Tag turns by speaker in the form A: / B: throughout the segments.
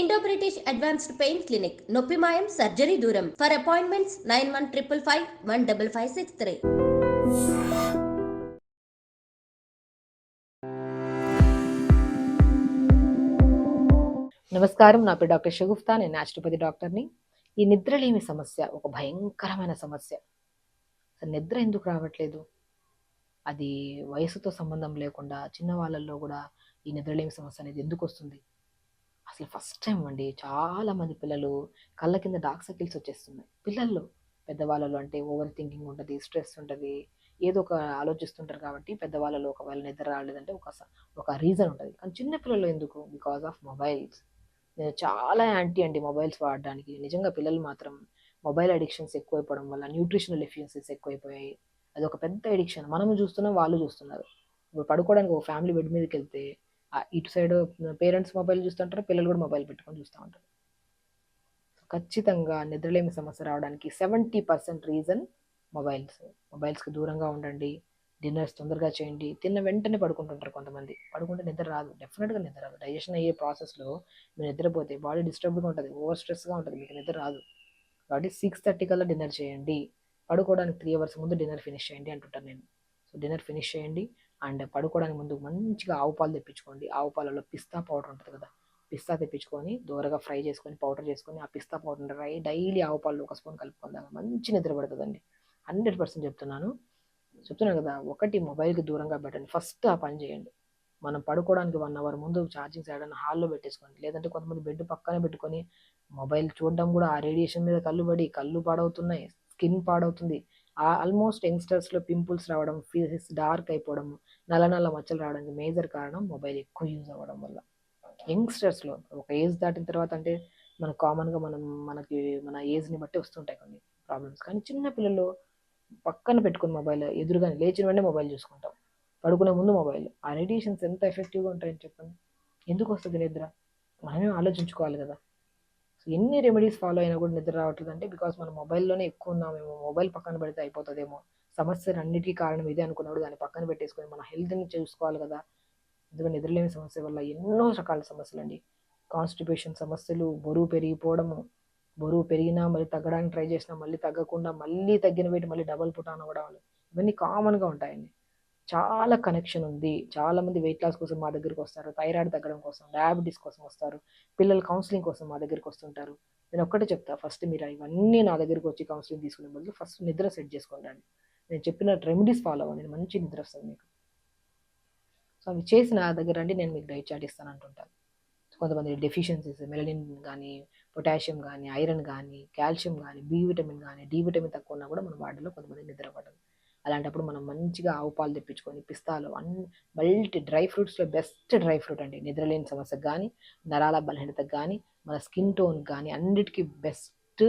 A: Indo British advanced pain clinic నొప్పి మాయం surgery దూరం for appointments nine one triple five one double five six three
B: నమస్కారం. నా పేరు డాక్టర్ షగుఫ్తా. నేను న్యాచురోపతి డాక్టర్ని. ఈ నిద్రలేమి సమస్య ఒక భయంకరమైన సమస్య. నిద్ర ఎందుకు రావట్లేదు? అది వయసుతో సంబంధం లేకుండా చిన్న వాళ్ళల్లో కూడా ఈ నిద్రలేమి సమస్య అనేది ఎందుకు వస్తుంది? అసలు ఫస్ట్ టైం అండి. చాలా మంది పిల్లలు కళ్ళ కింద డార్క్ సర్కిల్స్ వచ్చేస్తున్నాయి. పిల్లల్లో పెద్దవాళ్ళలో అంటే ఓవర్ థింకింగ్ ఉంటుంది స్ట్రెస్ ఉంటుంది ఏదో ఒక ఆలోచిస్తుంటారు కాబట్టి పెద్దవాళ్ళలో ఒకవేళ నిద్ర రాలేదంటే ఒక ఒక రీజన్ ఉంటుంది. కానీ చిన్నపిల్లలు ఎందుకు? Because of mobiles. నేను చాలా యాంటీ అండి మొబైల్స్ వాడడానికి. నిజంగా పిల్లలు మాత్రం మొబైల్ అడిక్షన్స్ ఎక్కువైపోవడం వల్ల న్యూట్రిషనల్ ఎఫిషియన్సీస్ ఎక్కువైపోయాయి. అది ఒక పెద్ద అడిక్షన్. మనము చూస్తున్నాం వాళ్ళు చూస్తున్నారు. ఇప్పుడు పడుకోవడానికి ఒక ఫ్యామిలీ బెడ్ మీదకి వెళ్తే ఇటు సైడ్ పేరెంట్స్ మొబైల్ చూస్తుంటారు పిల్లలు కూడా మొబైల్ పెట్టుకొని చూస్తూ ఉంటారు. ఖచ్చితంగా నిద్రలేమి సమస్య రావడానికి సెవెంటీ పర్సెంట్ రీజన్ మొబైల్స్. మొబైల్స్కి దూరంగా ఉండండి డిన్నర్స్ తొందరగా చేయండి. తిన్న వెంటనే పడుకుంటుంటారు కొంతమంది. పడుకుంటే నిద్ర రాదు డెఫినెట్గా నిద్ర రాదు. డైజెషన్ అయ్యే ప్రాసెస్లో మీరు నిద్రపోతే బాడీ డిస్టర్బ్గా ఉంటుంది ఓవర్ స్ట్రెస్గా ఉంటుంది మీకు నిద్ర రాదు. కాబట్టి సిక్స్ థర్టీ కల్లా డిన్నర్ చేయండి. పడుకోవడానికి త్రీ అవర్స్ ముందు డిన్నర్ ఫినిష్ చేయండి అంటుంటాను నేను. సో డిన్నర్ ఫినిష్ చేయండి. అండ్ పడుకోవడానికి ముందు మంచిగా ఆవు పాలు తెప్పించుకోండి. ఆవు పాలలో పిస్తా పౌడర్ ఉంటుంది కదా పిస్తా తెప్పించుకొని దూరగా ఫ్రై చేసుకొని పౌడర్ చేసుకొని ఆ పిస్తా పౌడర్ రై డైలీ ఆవు పాలు ఒక స్పూన్ కలుపుకుందాం మంచి నిద్ర పడుతుందండి. హండ్రెడ్ పర్సెంట్ చెప్తున్నాను. చెప్తున్నాను కదా ఒకటి మొబైల్కి దూరంగా పెట్టండి. ఫస్ట్ ఆ పని చేయండి. మనం పడుకోవడానికి వన్ అవర్ ముందు ఛార్జింగ్ చేయడానికి హాల్లో పెట్టేసుకోండి. లేదంటే కొంతమంది బెడ్ పక్కనే పెట్టుకొని మొబైల్ చూడడం కూడా ఆ రేడియేషన్ మీద కళ్ళు పడి కళ్ళు పాడవుతున్నాయి స్కిన్ పాడవుతుంది. ఆల్మోస్ట్ యంగ్స్టర్స్లో పింపుల్స్ రావడం ఫేసెస్ డార్క్ అయిపోవడం నల్ల నల్ల మచ్చలు రావడానికి మేజర్ కారణం మొబైల్ ఎక్కువ యూజ్ అవ్వడం వల్ల. యంగ్స్టర్స్లో ఒక ఏజ్ దాటిన తర్వాత అంటే మన కామన్గా మనం మనకి మన ఏజ్ని బట్టి వస్తుంటాయి కొన్ని ప్రాబ్లమ్స్ కానీ చిన్న పిల్లలు పక్కన పెట్టుకుని మొబైల్ ఎదురుగానే లేచిన వెంటనే మొబైల్ చూసుకుంటాం. పడుకునే ముందు మొబైల్ ఆ రేడియేషన్స్ ఎంత ఎఫెక్టివ్గా ఉంటాయని చెప్పండి? ఎందుకు వస్తుంది నిద్ర? మనమే ఆలోచించుకోవాలి కదా. ఎన్ని రెమెడీస్ ఫాలో అయినా కూడా నిద్ర రావట్లేదు అంటే బికాస్ మనం మొబైల్లోనే ఎక్కువ ఉన్నామేమో మొబైల్ పక్కన పెడితే అయిపోతుందేమో. సమస్యలు అన్నిటికీ కారణం ఇదే అనుకున్నప్పుడు దాన్ని పక్కన పెట్టేసుకొని మన హెల్త్ని చూసుకోవాలి కదా. ఎందుకంటే నిద్రలేని సమస్య వల్ల ఎన్నో రకాల సమస్యలు అండి. కాన్స్టిపేషన్ సమస్యలు బరువు పెరిగిపోవడము. బరువు పెరిగినా మళ్ళీ తగ్గడానికి ట్రై చేసినా మళ్ళీ తగ్గకుండా మళ్ళీ తగ్గిన వెయిట్ మళ్ళీ డబల్ పుటాన్ అవ్వడం ఇవన్నీ కామన్గా ఉంటాయండి. చాలా కనెక్షన్ ఉంది. చాలా మంది వెయిట్ లాస్ కోసం మా దగ్గరికి వస్తారు. థైరాయిడ్ తగ్గడం కోసం డయాబెటీస్ కోసం వస్తారు. పిల్లలు కౌన్సిలింగ్ కోసం మా దగ్గరికి వస్తుంటారు. నేను ఒక్కటే చెప్తా. ఫస్ట్ మీరు ఇవన్నీ నా దగ్గరికి వచ్చి కౌన్సిలింగ్ తీసుకునే బదులు ఫస్ట్ నిద్ర సెట్ చేసుకుంటాను నేను చెప్పిన రెమెడీస్ ఫాలో అవ్వండి. మంచి నిద్ర వస్తుంది మీకు. సో అవి చేసి నా దగ్గర అంటే నేను మీకు డైట్ చాట్ ఇస్తాను అంటుంటాను కొంతమంది డెఫిషియన్సీస్ మెలనిన్ కానీ పొటాషియం కానీ ఐరన్ కానీ కాల్షియం కానీ బి విటమిన్ కానీ డి విటమిన్ తక్కువ ఉన్నా కూడా మన బాడీలో కొంతమంది నిద్ర పడదు అలాంటప్పుడు మనం మంచిగా ఆవు పాలు తెప్పించుకొని పిస్తాలు అన్ని మల్టీ డ్రై ఫ్రూట్స్లో బెస్ట్ డ్రై ఫ్రూట్ అండి. నిద్రలేని సమస్యకు కానీ నరాల బలహీనతకు కానీ మన స్కిన్ టోన్ కానీ అన్నిటికీ బెస్ట్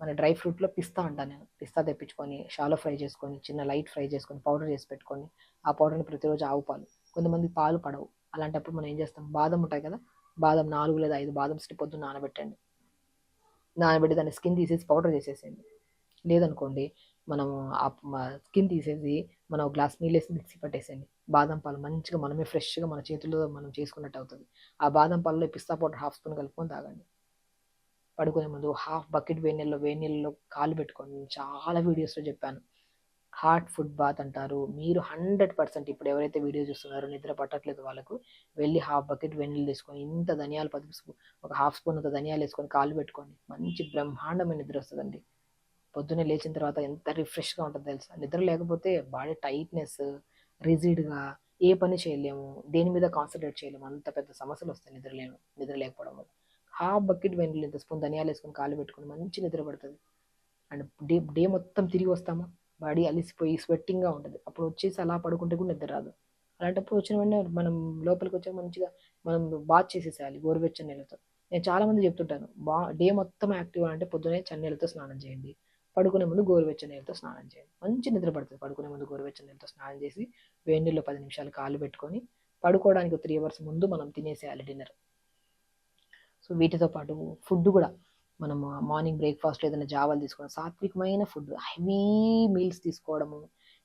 B: మన డ్రై ఫ్రూట్లో పిస్తా అంటాను నేను. పిస్తా తెప్పించుకొని షాలో ఫ్రై చేసుకొని చిన్న లైట్ ఫ్రై చేసుకొని పౌడర్ చేసి పెట్టుకొని ఆ పౌడర్ని ప్రతిరోజు ఆవు పాలు. కొంతమంది పాలు పడవు. అలాంటప్పుడు మనం ఏం చేస్తాం? బాదం ఉంటాయి కదా బాదం నాలుగు లేదా ఐదు బాదం స్టి పొద్దున్న నానబెట్టండి. నానబెట్టి దాన్ని స్కిన్ తీసేసి పౌడర్ చేసేసేయండి. లేదనుకోండి మనము ఆ స్కిన్ తీసేసి మనం గ్లాస్ నీళ్ళేసి మిక్సీ పట్టేసేయండి. బాదం పాలు మంచిగా మనమే ఫ్రెష్గా మన చేతుల్లో మనం చేసుకున్నట్టు అవుతుంది. ఆ బాదం పాలలో పిస్తా పౌడర్ హాఫ్ స్పూన్ కలుపుకొని తాగండి. పడుకునే ముందు హాఫ్ బకెట్ వేడి నీళ్ళలో వేడి నీళ్ళలో కాలు పెట్టుకోండి నేను చాలా వీడియోస్లో చెప్పాను. హార్ట్ ఫుడ్ బాత్ అంటారు. మీరు హండ్రెడ్ పర్సెంట్ ఇప్పుడు ఎవరైతే వీడియో చూస్తున్నారో నిద్ర పట్టట్లేదు వాళ్ళకు వెళ్ళి హాఫ్ బకెట్ వెన్నీళ్ళు తీసుకొని ఇంత ధనియాలు పది ఒక హాఫ్ స్పూన్ అంత ధనియాలు వేసుకొని కాలు పెట్టుకోండి. మంచి బ్రహ్మాండమైన నిద్ర వస్తుందండి. పొద్దున్నే లేచిన తర్వాత ఎంత రిఫ్రెష్గా ఉంటుందో తెలుసా? నిద్ర లేకపోతే బాడీ టైట్నెస్ రిజిడ్గా ఏ పని చేయలేము దేని మీద కాన్సన్ట్రేట్ చేయలేము అంత పెద్ద సమస్యలు వస్తాయి నిద్ర లేము నిద్ర లేకపోవడం వల్ల. హాఫ్ బకెట్ వెన్నీళ్ళు ఇంత స్పూన్ ధనియాలు వేసుకొని కాలు పెట్టుకుని మంచి నిద్ర పడుతుంది. అండ్ డే డే మొత్తం తిరిగి వస్తామా? బాడీ అలిసిపోయి స్వెట్టింగ్గా ఉంటుంది. అప్పుడు వచ్చేసి అలా పడుకుంటే కూడా నిద్ర రాదు. అలాంటప్పుడు వచ్చిన వెంటనే మనం లోపలికి వచ్చే మంచిగా మనం బాత్ చేసేసేయాలి గోరువెచ్చని నీళ్ళతో. నేను చాలామంది చెప్తుంటాను బా డే మొత్తం యాక్టివ్ అంటే పొద్దునే చన్నీళ్ళతో స్నానం చేయండి. పడుకునే ముందు గోరువెచ్చని నీళ్ళతో స్నానం చేయండి. మంచి నిద్ర పడుతుంది పడుకునే ముందు గోరువెచ్చని నీళ్ళతో స్నానం చేసి వేడి నీళ్ళు పది నిమిషాలు కాలు పెట్టుకొని పడుకోవడానికి త్రీ అవర్స్ ముందు మనం తినేసేయాలి డిన్నర్ సో వీటితో పాటు ఫుడ్ కూడా మనము మార్నింగ్ బ్రేక్ఫాస్ట్ ఏదైనా జావాలు తీసుకోవడం సాత్వికమైన ఫుడ్ హెవీ మీల్స్ తీసుకోవడము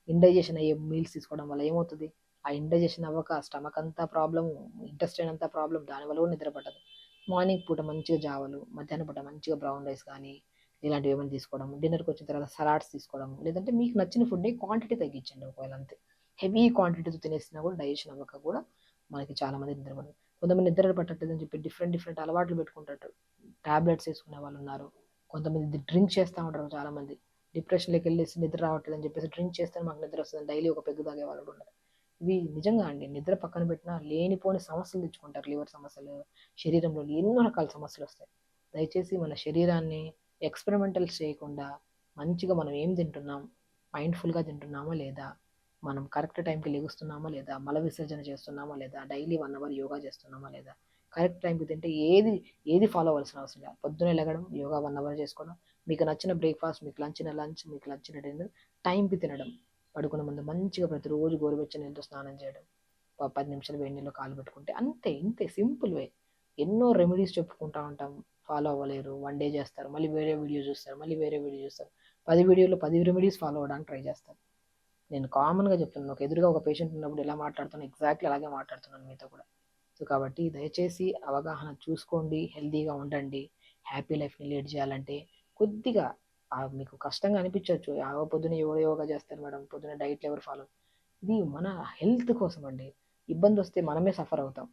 B: ఇండైజెషన్ అయ్యే మీల్స్ తీసుకోవడం వల్ల ఏమవుతుంది? ఆ ఇండైజెషన్ అవ్వక స్టమక్ అంతా ప్రాబ్లము ఇంటెస్టైన్ అంతా ప్రాబ్లం దానివల్ల కూడా నిద్ర పట్టదు. మార్నింగ్ పూట మంచిగా జావలు మధ్యాహ్నం పూట మంచిగా బ్రౌన్ రైస్ కానీ ఇలాంటివి ఏమైనా తీసుకోవడం డిన్నర్కి వచ్చిన తర్వాత సలాడ్స్ తీసుకోవడం లేదంటే మీకు నచ్చిన ఫుడ్ క్వాంటిటీ తగ్గించండి ఒకవేళ అంతే. హెవీ క్వాంటిటీతో తినేసినా కూడా డైజెషన్ అవ్వక కూడా మనకి చాలామంది నిద్ర పడదు కొంతమంది నిద్ర పట్టట్లేదని చెప్పి డిఫరెంట్ డిఫరెంట్ అలవాట్లు పెట్టుకుంటారు. ట్యాబ్లెట్స్ వేసుకునే వాళ్ళు ఉన్నారు. కొంతమంది డ్రింక్ చేస్తూ ఉంటారు చాలామంది డిప్రెషన్లోకి వెళ్ళేసి నిద్ర రావట్లేదని చెప్పేసి డ్రింక్ చేస్తే మాకు నిద్ర వస్తుంది. డైలీ ఒక పెగ్గు తాగే వాళ్ళు కూడా ఉన్నారు. ఇవి నిజంగా అండి నిద్ర పక్కన పెట్టినా లేనిపోని సమస్యలు తెచ్చుకుంటారు. లివర్ సమస్యలు శరీరంలో ఎన్నో రకాల సమస్యలు వస్తాయి. దయచేసి మన శరీరాన్ని ఎక్స్పెరిమెంటల్స్ చేయకుండా మంచిగా మనం ఏం తింటున్నాం? మైండ్ఫుల్గా తింటున్నామా లేదా? మనం కరెక్ట్ టైంకి లెగుస్తున్నామా లేదా? మల విసర్జన చేస్తున్నామా లేదా? డైలీ వన్ అవర్ యోగా చేస్తున్నామా లేదా? కరెక్ట్ టైంకి తింటే ఏది ఏది ఫాలో అవ్వాల్సిన అవసరం లేదు. పొద్దునే లెగడం యోగా వన్ అవర్ చేసుకోవడం మీకు నచ్చిన బ్రేక్ఫాస్ట్ మీకు నచ్చిన లంచ్ మీకు నచ్చిన డిన్నర్ టైంకి తినడం పడుకునే ముందు మంచిగా ప్రతిరోజు గోరువెచ్చని నీళ్ళతో స్నానం చేయడం పది నిమిషాలు వేడి నీళ్ళు కాలు పెట్టుకుంటే అంతే ఇంతే సింపుల్ వే. ఎన్నో రెమెడీస్ చెప్పుకుంటూ ఉంటాం. ఫాలో అవ్వలేరు. వన్ డే చేస్తారు. మళ్ళీ వేరే వీడియో చూస్తారు. మళ్ళీ వేరే వీడియో చూస్తారు. పది వీడియోలో పది రెమెడీస్ ఫాలో అవ్వడానికి ట్రై చేస్తారు. నేను కామన్గా చెప్తున్నాను. ఒక ఎదురుగా ఒక పేషెంట్ ఉన్నప్పుడు ఎలా మాట్లాడుతున్నాను? ఎగ్జాక్ట్లీ అలాగే మాట్లాడుతున్నాను మీతో కూడా. సో కాబట్టి దయచేసి అవగాహన చూసుకోండి. హెల్తీగా ఉండండి. హ్యాపీ లైఫ్ని లీడ్ చేయాలంటే కొద్దిగా మీకు కష్టంగా అనిపించవచ్చు ఆ పొద్దున యోగా యోగా చేస్తారు మేడం. పొద్దున డైట్లు ఎవరు ఫాలో ఇది మన హెల్త్ కోసం అండి ఇబ్బంది వస్తే మనమే సఫర్ అవుతాం.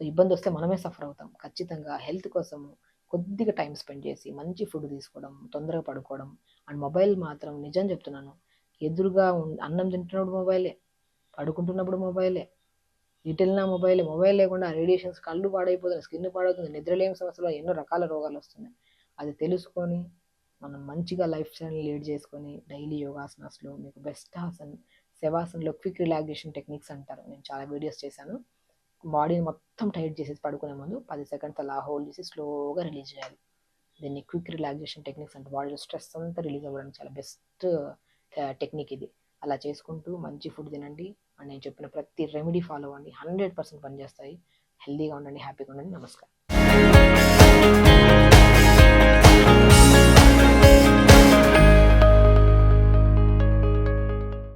B: సో ఇబ్బంది వస్తే మనమే సఫర్ అవుతాం. ఖచ్చితంగా హెల్త్ కోసము కొద్దిగా టైం స్పెండ్ చేసి మంచి ఫుడ్ తీసుకోవడం తొందరగా పడుకోవడం అండ్ మొబైల్ మాత్రం నిజం చెప్తున్నాను. ఎదురుగా అన్నం తింటున్నప్పుడు మొబైలే పడుకుంటున్నప్పుడు మొబైలే ఇటెళ్ళినా మొబైలే మొబైల్ లేకుండా రేడియేషన్స్ కళ్ళు పాడైపోతున్నాయి స్కిన్ పాడవుతుంది నిద్రలేని సమస్యలు ఎన్నో రకాల రోగాలు వస్తున్నాయి. అది తెలుసుకొని మనం మంచిగా లైఫ్ స్టైల్ లీడ్ చేసుకొని డైలీ యోగాసనాస్లో మీకు బెస్ట్ ఆసన్ శవాసన్లో క్విక్ రిలాక్సేషన్ టెక్నిక్స్ అంటారు. నేను చాలా వీడియోస్ చేశాను. బాడీని మొత్తం టైట్ చేసేసి పడుకునే ముందు పది సెకండ్స్ అలా హోల్డ్ చేసి స్లోగా రిలీజ్ చేయాలి. దీన్ని క్విక్ రిలాక్సేషన్ టెక్నిక్స్ అంటే బాడీలో స్ట్రెస్ అంతా రిలీజ్ అవ్వడానికి చాలా బెస్ట్ టెక్నిక్ ఇది. అలా చేసుకుంటూ మంచి ఫుడ్ తినండి. అండ్ నేను చెప్పిన ప్రతి రెమెడీ ఫాలో అవ్వండి. హండ్రెడ్ పర్సెంట్ పనిచేస్తాయి. హెల్దీగా ఉండండి హ్యాపీగా ఉండండి. నమస్కారం.